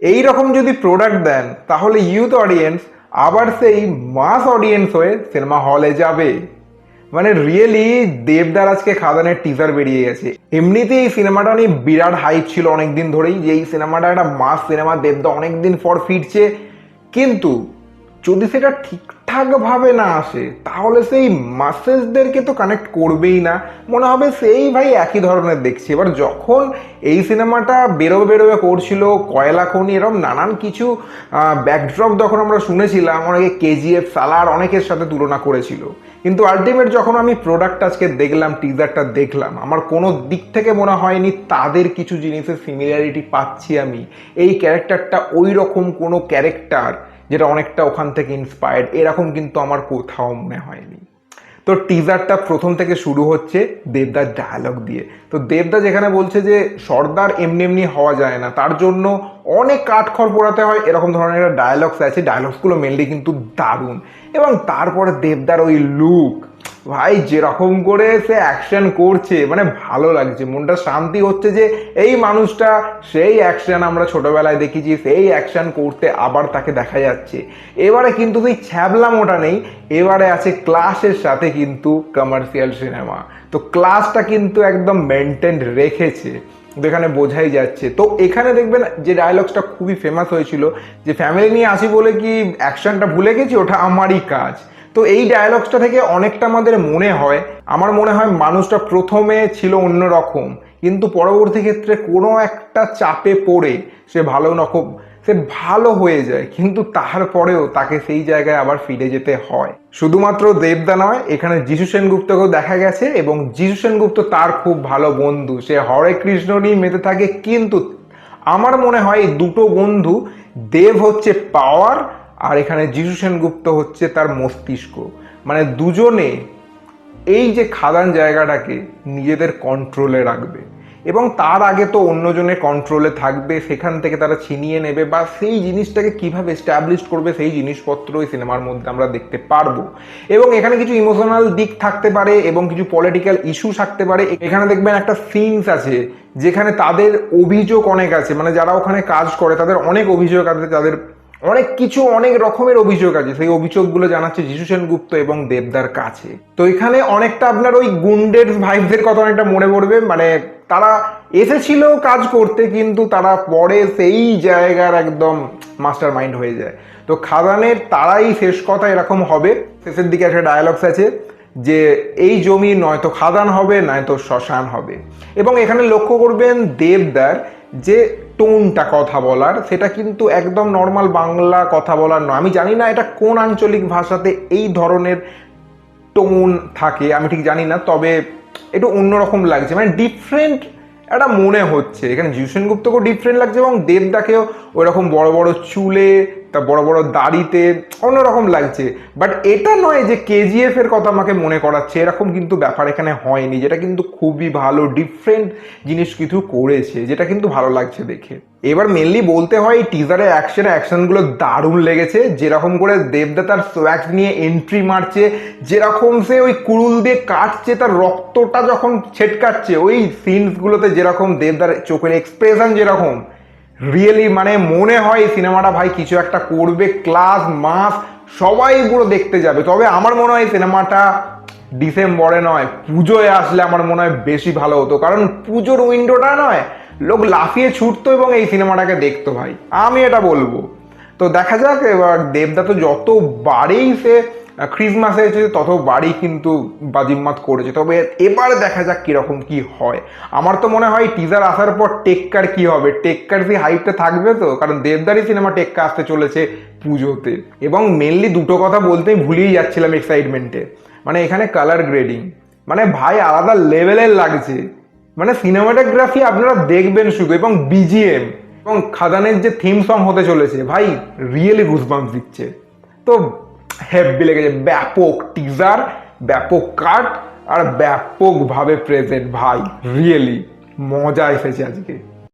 এই রকম যদি প্রোডাক্ট দেন, তাহলে ইউথ অডিয়েন্স আবার সেই মাস অডিয়েন্স হয়ে সিনেমা হলে যাবে। মানে রিয়েলি দেবদার আজকে খাদানের টিজার বেরিয়ে গেছে। এমনিতে এই সিনেমাটা নিয়ে বিরাট হাইপ ছিল অনেকদিন ধরেই যে এই সিনেমাটা একটা মাস সিনেমা দেবদা অনেকদিন পর ফিরছে। কিন্তু যদি সেটা ঠিকঠাক ভাবে না আসে, তাহলে সেই মাসেজদেরকে তো কানেক্ট করবেই না। মনে হবে সেই ভাই একই ধরনের দেখছি। এবার যখন এই সিনেমাটা বেরোবে বেরোবে করছিল, কয়লা খনি এরকম নানান কিছু ব্যাকড্রপ যখন আমরা শুনেছিলাম, অনেকে কেজিএফ সালার অনেকের সাথে তুলনা করেছিল। কিন্তু আলটিমেট যখন আমি প্রোডাক্ট আজকে দেখলাম টিজারটা দেখলাম, আমার কোনো দিক থেকে মনে হয়নি তাদের কিছু জিনিসের সিমিলারিটি পাচ্ছি আমি। এই ক্যারেক্টারটা ওই রকম কোনো ক্যারেক্টার যেটা অনেকটা ওখান থেকে ইন্সপায়ার্ড এরকম কিন্তু আমার কোথাও মনে হয়নি। তো টিজারটা প্রথম থেকে শুরু হচ্ছে দেবদার ডায়ালগ দিয়ে। তো দেবদা যেখানে বলছে যে, সর্দার এমনি এমনি হওয়া যায় না, তার জন্য অনেক কাঠখড় পোড়াতে হয়, এরকম ধরনের একটা ডায়ালগস আছে ডায়ালগসগুলো মেনলি কিন্তু দারুণ। এবং তারপরে দেবদার ওই লুক ভাই যেরকম করে সে অ্যাকশন করছে মানে ভালো লাগছে, মনটা শান্তি হচ্ছে যে এই মানুষটা সেই অ্যাকশন আমরা ছোটোবেলায় দেখেছি, সেই অ্যাকশন করতে আবার তাকে দেখা যাচ্ছে। এবারে কিন্তু সেই ছ্যাবলামোটা নেই, এবারে আছে ক্লাসের সাথে কিন্তু কমার্শিয়াল সিনেমা তো ক্লাসটা কিন্তু একদম মেনটেন রেখেছে। যেখানে বোঝাই যাচ্ছে। তো এখানে দেখবেন যে ডায়লগসটা খুবই ফেমাস হয়েছিল, যে ফ্যামিলি নিয়ে আসি বলে কি অ্যাকশনটা ভুলে গেছি? ওটা আমারই কাজ। তো এই ডায়লগসটা থেকে অনেকটা আমাদের মনে হয়, আমার মনে হয় মানুষটা প্রথমে ছিল অন্যরকম। কিন্তু পরবর্তী ক্ষেত্রে কোনো একটা চাপে পড়ে সে ভালো রকম সে ভালো হয়ে যায়, কিন্তু তারপরেও তাকে সেই জায়গায় আবার ফিরে যেতে হয়। শুধুমাত্র দেবদা নয়, এখানে যিশু সেনগুপ্তকেও দেখা গেছে এবং যিশু সেনগুপ্ত তার খুব ভালো বন্ধু। সে হরে কৃষ্ণ নিয়ে মেতে থাকে, কিন্তু আমার মনে হয় এই দুটো বন্ধু, দেব হচ্ছে পাওয়ার আর এখানে যিশু সেনগুপ্ত হচ্ছে তার মস্তিষ্ক। মানে দুজনে এই যে খাদান জায়গাটাকে নিজেদের কন্ট্রোলে রাখবে। এবং তার আগে তো অন্যজনের কন্ট্রোলে থাকবে, সেখান থেকে তারা ছিনিয়ে নেবে বা সেই জিনিসটাকে কীভাবে এস্টাবলিশ করবে সেই জিনিসপত্র এই সিনেমার মধ্যে আমরা দেখতে পারব। এবং এখানে কিছু ইমোশনাল দিক থাকতে পারে এবং কিছু পলিটিক্যাল ইস্যু থাকতে পারে। এখানে দেখবেন একটা সিনস আছে, যেখানে তাদের অভিযোগ অনেক আছে। মানে যারা ওখানে কাজ করে, তাদের অনেক অভিযোগ আছে, তাদের অনেক কিছু, অনেক রকমের অভিযোগ আছে। সেই অভিযোগগুলো জানাচ্ছে যিশু সেনগুপ্ত এবং দেবদার কাছে। তো এখানে অনেকটা আপনার ওই গুন্ডের ভাইভদের কথা অনেকটা মনে পড়বে। মানে তারা এসেছিল কাজ করতে, কিন্তু তারা পরে সেই জায়গার একদম মাস্টার মাইন্ড হয়ে যায়। তো খাদানের তারাই শেষ কথা এরকম হবে। শেষের দিকে একটা ডায়ালগস আছে যে, এই জমি নয়তো খাদান হবে, নয়তো শ্মশান হবে। এবং এখানে লক্ষ্য করবেন দেবদার যে টোনটা কথা বলার, সেটা কিন্তু একদম নর্মাল বাংলা কথা বলার নয়। আমি জানি না এটা কোন আঞ্চলিক ভাষাতে এই ধরনের টোন থাকে, আমি ঠিক জানি না, তবে একটু অন্যরকম লাগছে। মানে ডিফারেন্ট একটা মনে হচ্ছে। এখানে জিউ গুপ্তকেও ডিফারেন্ট লাগছে এবং দেবদাকেও ওইরকম বড় বড় চুলে তা বড় বড় দাড়িতে, অন্যরকম লাগছে। বাট এটা নয় যে কেজিএফ এর কথা আমাকে মনে করাচ্ছে, এরকম কিন্তু ব্যাপার এখানে হয়নি, যেটা কিন্তু খুবই ভালো ডিফারেন্ট জিনিস কিছু করেছে, যেটা কিন্তু ভালো লাগছে দেখে। এবার মেনলি বলতে হয় টিজারের অ্যাকশন অ্যাকশনগুলো দারুণ লেগেছে, যেরকম করে দেবদা তার সোয়াক্স নিয়ে এন্ট্রি মারছে, যেরকম সে ওই কুড়ুল দিয়ে কাটছে, তার রক্তটা যখন ছেটকাচ্ছে, ওই সিনসগুলোতে যেরকম দেবদার চোখের এক্সপ্রেশন যেরকম রিয়েলি মানে মনে হয় এই সিনেমাটা ভাই কিছু একটা করবে ক্লাস মাস সবাই পুরো দেখতে যাবে। তবে আমার মনে হয় সিনেমাটা ডিসেম্বরে নয়, পুজোয় আসলে আমার মনে হয় বেশি ভালো হতো। কারণ পুজোর উইন্ডোটা নয়, লোক লাফিয়ে ছুটতো এবং এই সিনেমাটাকে দেখতো ভাই। আমি এটা বলব। তো দেখা যাক, এবার দেবদা তো যতবারেই সে ক্রিসমাসে এসেছে ততবারই কিন্তু বাজিম্মাত করেছে, তবে এবার দেখা যাক কীরকম কি হয়। আমার তো মনে হয় টিজার আসার পর টেক্কার কি হবে? টেক্কার সেই হাইপটা থাকবে তো? কারণ দেবদারি সিনেমা টেক্কা আসতে চলেছে পুজোতে। এবং মেনলি দুটো কথা বলতেই ভুলিয়ে যাচ্ছিলাম এক্সাইটমেন্টে মানে এখানে কালার গ্রেডিং মানে ভাই, আলাদা লেভেলের লাগছে। মানে সিনেমাটোগ্রাফি আপনারা দেখবেন শুধু, এবং বিজিএম এবং খাদানের যে থিম সং হতে চলেছে, ভাই রিয়েলি গুজবাম্স দিচ্ছে। তো হেভি লেগেছে ব্যাপক টিজার ব্যাপক কাট আর ব্যাপকভাবে প্রেজেন্ট ভাই রিয়েলি মজা এসেছে আজকে।